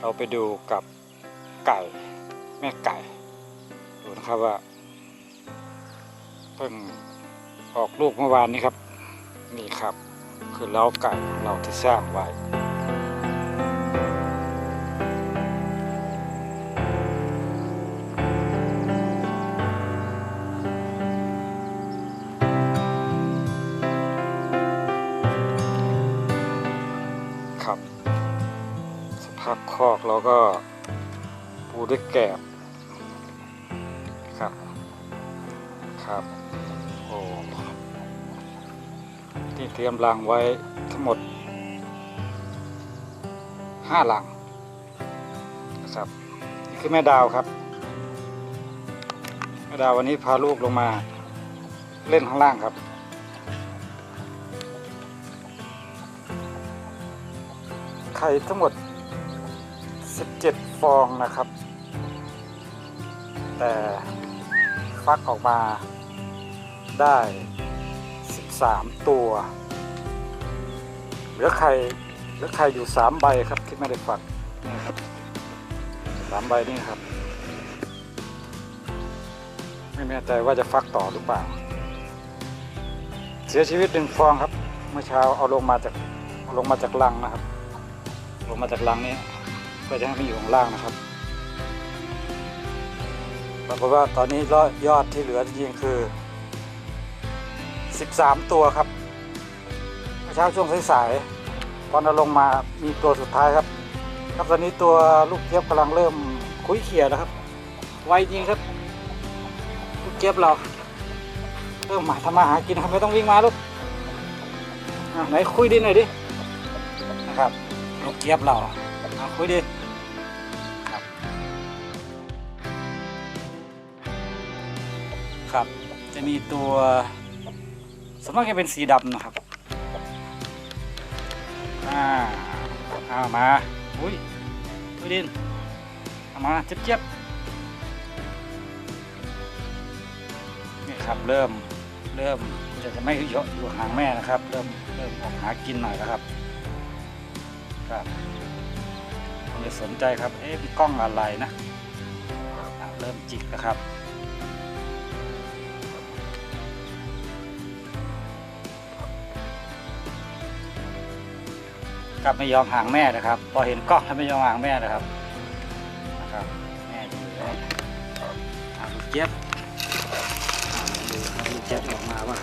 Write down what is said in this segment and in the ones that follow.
เราไปดูกับไก่แม่ไก่ ดูนะครับว่าเพิ่งออกลูกเมื่อวานนี้ครับ นี่ครับ คือเล้าไก่เราที่สร้างไว้ครับ สภาพคอกเราก็ปูด้วยแกบครับ ครับ โอ้ที่เตรียมรังไว้ทั้งหมดห้าลังนะครับนี่คือแม่ดาวครับ แม่ดาววันนี้พาลูกลงมาเล่นข้างล่างครับไข่ทั้งหมด 17 ฟองนะครับ แต่ฟักออกมาได้ 13 ตัว เหลือไข่เหลือไข่อยู่ 3 ใบครับที่ไม่ได้ฟักนี่ครับสามใบนี่ครับ ไม่แน่ใจว่าจะฟักต่อหรือเปล่า เสียชีวิตหนึ่งฟองครับ เมื่อเช้าเอาลงมาจากาลงมาจากลังนะครับ ลงมาจากลังนี้ เพื่อจะให้มันอยู่ข้างล่างนะครับปรากฏว่าตอนนี้ยอดที่เหลือจริงๆคือ 13 ตัวครับเมื่อเช้าช่วงสายๆตอนเราลงมามีตัวสุดท้ายครับ ครับตอนนี้ตัวลูกเจี๊ยบกำลังเริ่มคุยเขี่ยแล้วครับ ไวจริงครับลูกเจี๊ยบเราเริ่มมาทำมาหากินครับไม่ต้องวิ่งมาลูกอะไหนคุยดิหน่อยดินะครับลูกเจี๊ยบเราเอาคุยดิ ครับ จะมีตัวสมมติจะเป็นสีดำนะครับอ่าเอามาอุ้ยคุยดินเอามาเจี๊ยบเจี๊ยบนี่ครับเริ่มเริ่มจะจะไม่อยู่อยู่ห่างแม่นะครับ เริ่มเริ่มออกหากินหน่อยแล้วครับครับผมจะสนใจครับเอ๊ะมีกล้องอะไรนะเริ่มจิกแล้วครับ กลับไม่ยอมห่างแม่นะครับ พอเห็นกล้องแล้วไม่ยอมห่างแม่นะครับนะครับแม่ดีเลยอะลูกเจี๊ยบดูลูกเจี๊ยบออกมาว่า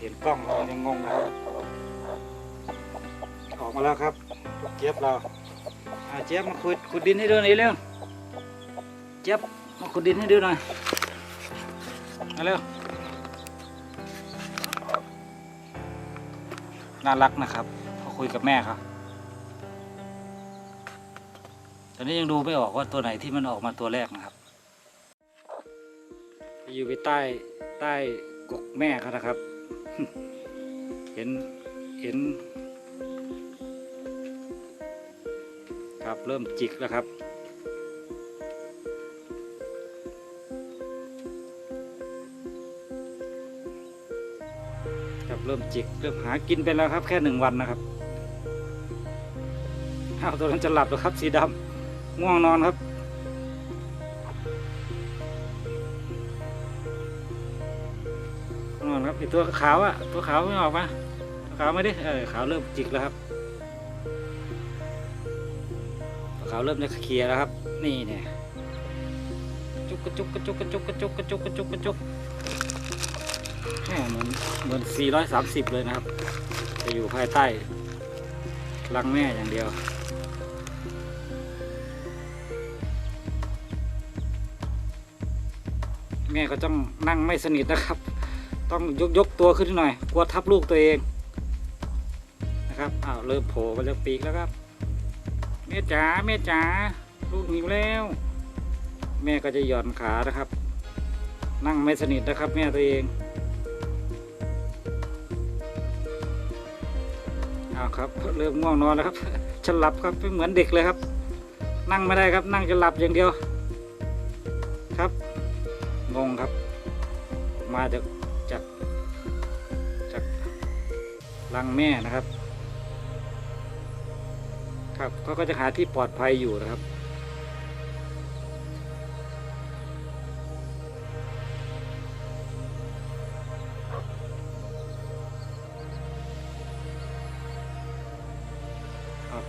เห็นกล้องเรายังงงนะครับออกมาแล้วครับเจี๊ยบเราอ่าเจี๊ยบมาขุดขุดดินให้ดูหน่อยเร็วเจี๊ยบมาขุดดินให้ดูหน่อยมาเร็ว น่ารักนะครับเขาคุยกับแม่ครับตอนนี้ยังดูไม่ออกว่าตัวไหนที่มันออกมาตัวแรกนะครับอยู่ไปใต้ใต้กกแม่เขานะครับ เห็นเห็น ครับเริ่มจิกแล้วครับ เริ่มจิกเริ่มหากินไปแล้วครับ แค่หนึ่งวันนะครับเอาตัวนั้นจะหลับแล้วครับ สีดำง่วงนอนครับ นอนครับไอตัวขาวอะตัวขาวไม่ออกมาตัวขาวไม่ได้เออขาวเริ่มจิกแล้วครับเขาเริ่มจะเคลียร์แล้วครับ นี่เนี่ยจุกกระจุกกระจุกกระจุกกระจุกกระจุกกระจุกกระจุกแหมเหมือน เหมือน 430 เลยนะครับ จะอยู่ภายใต้รังแม่อย่างเดียว แม่ก็ต้องนั่งไม่สนิทนะครับ ต้องยกยกตัวขึ้นหน่อย กลัวทับลูกตัวเองนะครับอ้าวเริ่มโผล่มาเริ่มปีกแล้วครับแม่จ๋าแม่จ๋าลูกหิวแล้ว แม่ก็จะหย่อนขานะครับ นั่งไม่สนิทนะครับ แม่ตัวเอง เอาครับเริ่มง่วงนอนแล้วครับฉันหลับครับเหมือนเด็กเลยครับ นั่งไม่ได้ครับ นั่งจะหลับอย่างเดียว ครับงงครับ มาจากจากจากรังแม่นะครับ ครับเขาก็จะหาที่ปลอดภัยอยู่นะครับ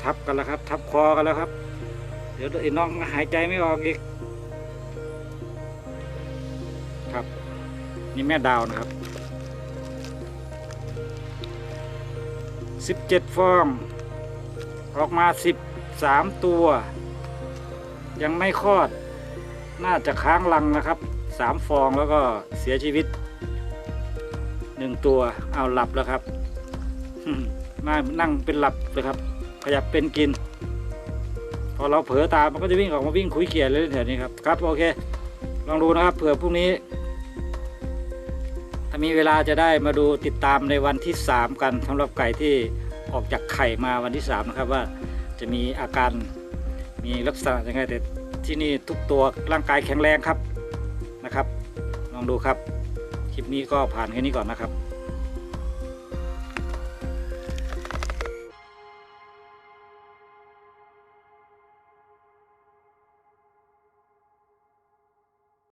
ทับกันแล้วครับ ทับคอกันแล้วครับ เดี๋ยวไอ้น้องหายใจไม่ออกอีกครับ นี่แม่ดาวนะครับสิบเจ็ดฟอง ออกมาสิบสามตัว ยังไม่คลอด น่าจะค้างรังนะครับสามฟองแล้วก็เสียชีวิตหนึ่งตัวเอาหลับแล้วครับนั่งเป็นหลับเลยครับ ขยับเป็นกิน พอเราเผลอตามมันก็จะวิ่งออกมาวิ่งคุยเขียเลยแถวนี้ครับครับโอเค ลองดูนะครับเผื่อพรุ่งนี้ ถ้ามีเวลาจะได้มาดูติดตามในวันที่ 3 กันสำหรับไก่ที่ออกจากไข่มาวันที่ 3 นะครับว่าจะมีอาการมีลักษณะยังไงแต่ที่นี่ทุกตัวร่างกายแข็งแรงครับนะครับ ลองดูครับ คลิปนี้ก็ผ่านแค่นี้ก่อนนะครับ